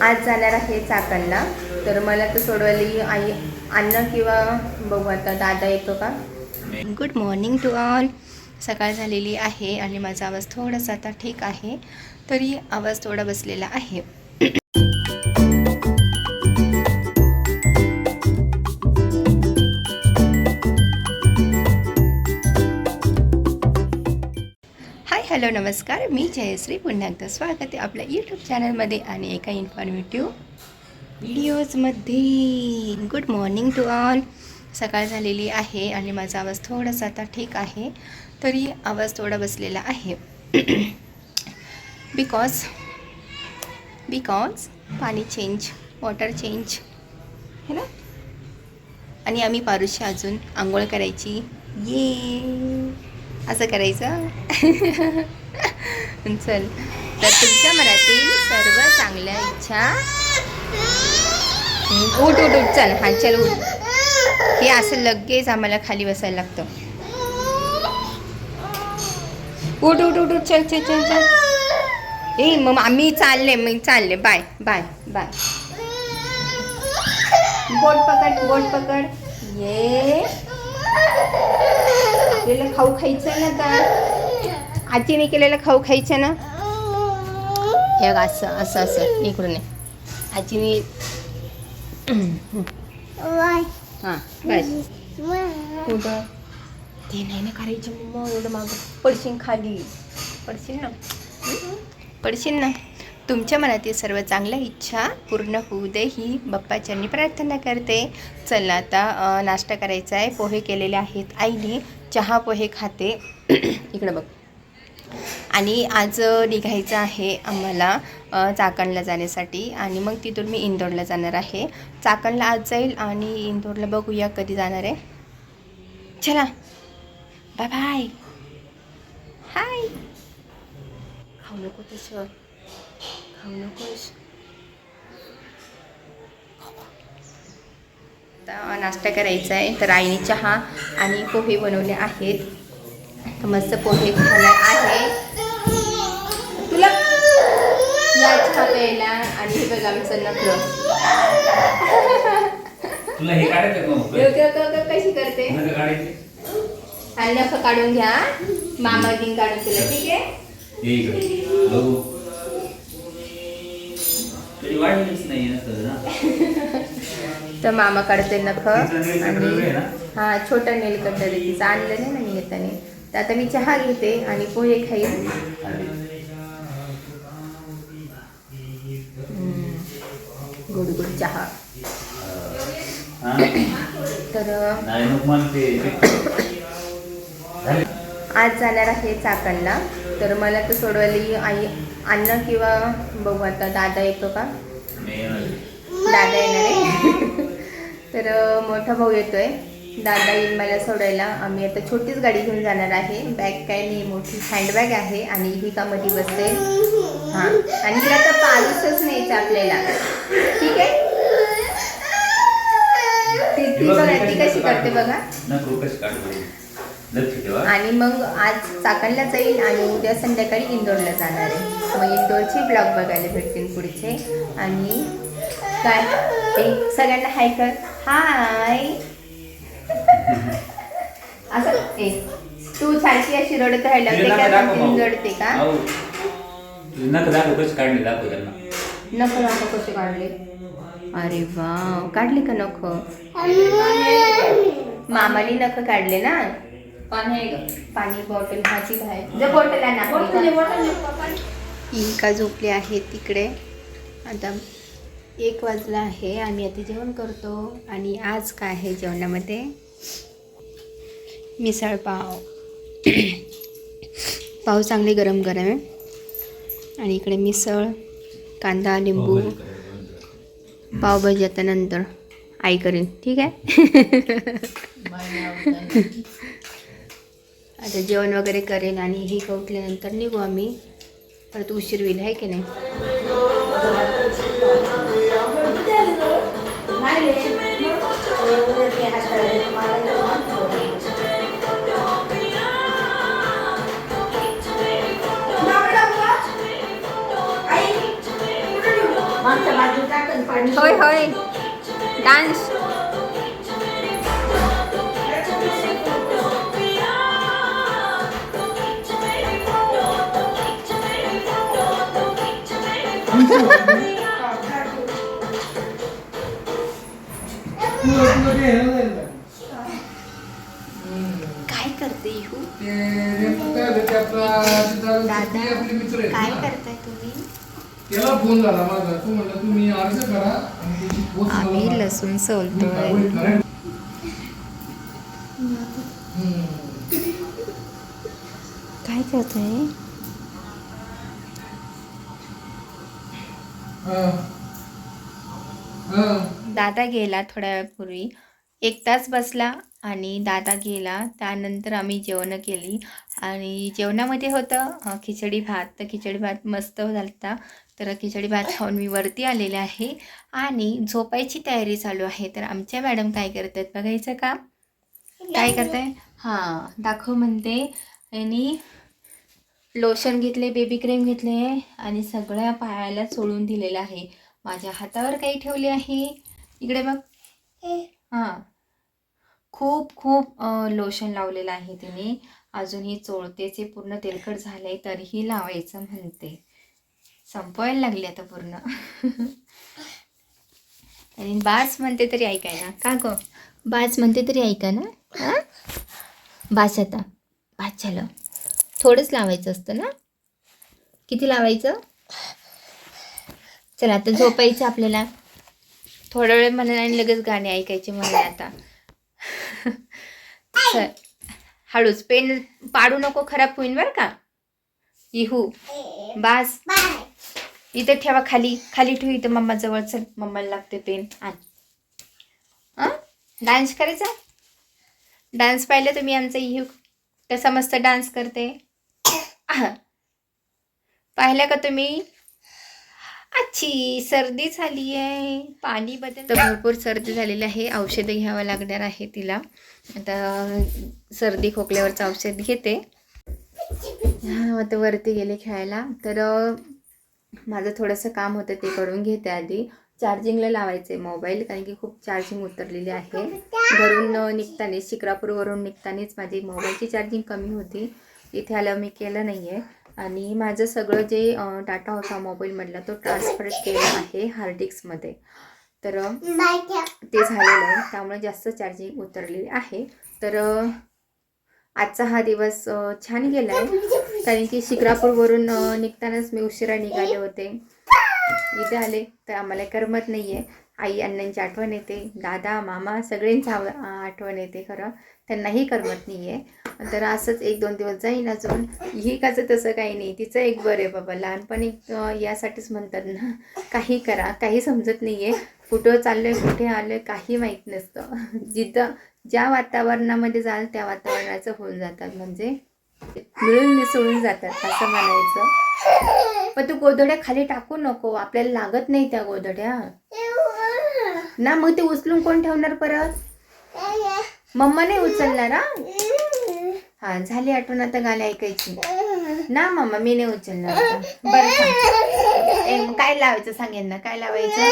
आज जाणार आहे चाकणला. तर मला तर सोडवली आई अन्न किंवा बघू आता दादा येतो का? गुड मॉर्निंग टू ऑल सकाळ झालेली आहे आणि माझा आवाज थोडासा आता ठीक आहे तरी आवाज थोडा बसलेला आहे. हॅलो नमस्कार. मी जयश्री. पुन्हा एकदा स्वागत आहे आपल्या यूट्यूब चॅनलमध्ये आणि एका इन्फॉर्मेटिव्ह व्हिडिओजमध्ये गुड मॉर्निंग टू ऑल सकाळ झालेली आहे आणि माझा आवाज थोडासा आता ठीक आहे तरी आवाज थोडा बसलेला आहे. बिकॉज बिकॉज पाणी चेंज वॉटर चेंज है ना? आणि आम्ही पारुशी अजून आंघोळ करायची. ये असं करायचं? चल. तर तुमच्या मनातील सर्व चांगल्या इच्छा. उठ उठ उठ चल. हा चल उठ. हे असं लगेच आम्हाला खाली बसायला लागतं. उठ उठ उठ उठ चल चल चल चल. ए मग आम्ही चालले मी चालले. Bye bye bye. बोट पकड बोट पकड. ये. आपल्याला खाऊ खायचं ना आता. आजीने केलेलं खाऊ खायचं ना. हे असं असं असं. इकडून. आजीने हां बस कुठं? ते नाही ना करायचं. मग एवढं मागं पडशील खाली. पडशील ना? पडशील ना? तुमच्या मनातील सर्व चांगल्या इच्छा पूर्ण होऊ दे. ही बाप्पाच्यांनी प्रार्थना करते. चला आता नाश्ता करायचा आहे. पोहे केलेले आहेत आईने. चहा पोहे खाते. इकडं बघ. आणि आज निघायचं आहे आम्हाला चाकणला जाण्यासाठी. आणि मग तिथून मी इंदोरला जाणार आहे. चाकणला आज जाईल आणि इंदोरला बघूया कधी जाणार आहे. चला. Bye bye hi. खाऊ नको तसं. खाऊ नकोस. आता नाश्ता करायचा आहे. तर आईने चहा आणि पोहे बनवले आहेत. तर मस्त पोहे खाणार आहे. तुला या चहा प्यायला आणि हे बघ आमचं हे क- कशी करते? आणि नख काढून घ्या. मामा दिन काढून तुला ठीक आहे. बघू. तरी मामा काढते नख ना? हा छोटा नेल कटर आहे तिचं आणलं नाही ना येताने तर आता मी चहा घेते आणि पोहे. हम्म. गोड गोड चहा? तर? आज जाणार आहे चाकणला तर मला तर सोडवायला आई अन्न किंवा बघू आता दादा येतो का. दादा येणार आहे तर मोठा भाऊ येतोय. दादा येईल मला सोडायला. आम्ही आता छोटीच गाडी घेऊन जाणार आहे. बॅग काय नाही मोठी हँडबॅग आहे आणि ही का मध्ये बसते. हां. आणि तिला तर पाऊसच न्यायचा आपल्याला. ठीक आहे? ती ती बघ, ती कशी करते बघा. आणि मग आज चाकणला जाईल आणि उद्या संध्याकाळी इंदोरला जाणार आहे. मग इंदोरचे ब्लॉग बघायला भेटतील पुढचे. आणि काय? ए सगळ्यांना हाय कर. हाय. असं ए तू सारखी अशी रडत राहिला ते काय भाऊ. रडते का? नखं दाखव कशी काढली दाखव त्यांना. नख नख कसे काढले. अरे वा काढले का नख मामाने नख काढले ना? पाणी बॉटल भाजी बाहेर. जे बॉटल आहे ना इंका झोपली आहे तिकडे. आता एक वाजला आहे. आम्ही आता जेवण करतो. आणि आज काय आहे जेवणामध्ये? मिसळ पाव. पाव चांगले गरम गरम आहे. आणि इकडे मिसळ कांदा लिंबू पावभाजी आता नंतर. आई करेन. ठीक आहे? आता जेवण वगैरे करेन आणि ही उठल्यानंतर निघू आम्ही. परत उशीर होईल आहे की नाही? होय होय डान्स करते इहू? दादा काय करताय तुम्ही? त्याला फोन झाला माझा. तू म्हणला तुम्ही अर्ज करा आणि त्याची पोच मला आम्ही. लसूण सोलतोय. काय करताय? हा. हा. दादा गेला थोड्या वेळापूर्वी. एक तास बसला. आणि दादा गेला. त्यानंतर आम्ही जेवणं केली. आणि जेवणामध्ये होतं खिचडी भात. तर खिचडी भात मस्त झालता. तर खिचडी भात खाऊन मी वरती आलेले आहे. आणि झोपायची तयारी चालू आहे. तर आमच्या मॅडम काय करतात बघायचं का? काय करताय? हां दाखव म्हणते. आणि लोशन घेतले बेबी क्रीम घेतले आणि सगळ्या पायाला चोळून दिलेलं आहे. माझ्या हातावर काही ठेवले आहे. इकडे बघ. हां. खूप खूप लोशन लावलेलं आहे तिने. अजूनही चोळतेचे पूर्ण तेलकट झाले तरीही लावायचं म्हणते. संपवायला लागली आता पूर्ण. आणि बास म्हणते तरी ऐकाय ना. का गो? बास म्हणते तरी ऐका ना. हां? बास आता. बास झालं. थोडंच लावायचं असतं ना? किती लावायचं? चला आता झोपायचं आपल्याला. थोडा वेळ मला आणि लगेच गाणे ऐकायचे मला आता. हळूच पेन पाडू नको खराब होईन बरं का. इहू. बास. इथे ठेवा खाली. खाली ठेव इथं मम्मा जवळ. चल मम्माला लागते पेन. आण. डान्स करायचा? डान्स पाहिलं तुम्ही आमचा इहू. कसा मस्त डान्स करते. पाहिलं का तुम्ही? अच्छी सर्दी झाली आहे पाणी बदल तर भरपूर सर्दी झालेली आहे. औषधं घ्यावं लागणार आहे तिला. आता सर्दी खोकल्यावरचं औषध घेते. आता वरती गेले खेळायला. तर माझं थोडंसं काम होतं ते करून घेते आधी. चार्जिंगला लावायचे मोबाईल कारण की खूप चार्जिंग उतरलेली आहे. घरून निघताना निघतानीच शिक्रापूरवरून निघतानीच माझी मोबाईलची चार्जिंग कमी होती. इथे आल्यावर मी केलं नाही आहे आणि माझं सगळं जे डाटा होता मोबाईलमधला तो ट्रान्सफर केला आहे हार्ड डिस्कमध्ये तर ते झालेलं आहे. त्यामुळे जास्त चार्जिंग उतरलेली आहे. तर आजचा हा दिवस छान गेला आहे. कारण की शिक्रापूरवरून निघतानाच मी उशिरा निघाले होते. इथे आले तर आम्हाला करमत नाही आहे आई अण्णांची आठवण येते दादा मामा सगळ्यांची आव आठवण येते खरं. त्यांनाही करमत नाही आहे तर असंच एक दोन दिवस जाईन अजून. ही काचं तसं काही नाही. तिचं एक बरं आहे बाबा. लहानपणी यासाठीच म्हणतात ना काही करा. काही समजत नाही आहे कुठं चाललं आहे कुठे आलं आहे काही माहीत नसतं. जिथं ज्या वातावरणामध्ये जाल त्या वातावरणाचं होऊन जातात. म्हणजे मिळून मिसळून जातात असं म्हणायचं. पण तू गोधड्या खाली टाकू नको. आपल्याला लागत नाही त्या गोधड्या. ना मग ते उचलून कोण ठेवणार परत? मम्मा नाही उचलणार हा? झाली आठवण आता गाणी ऐकायची. ना मम्मा मी नाही उचलणार बरं काय लावायचं सांगेन ना? काय लावायचं?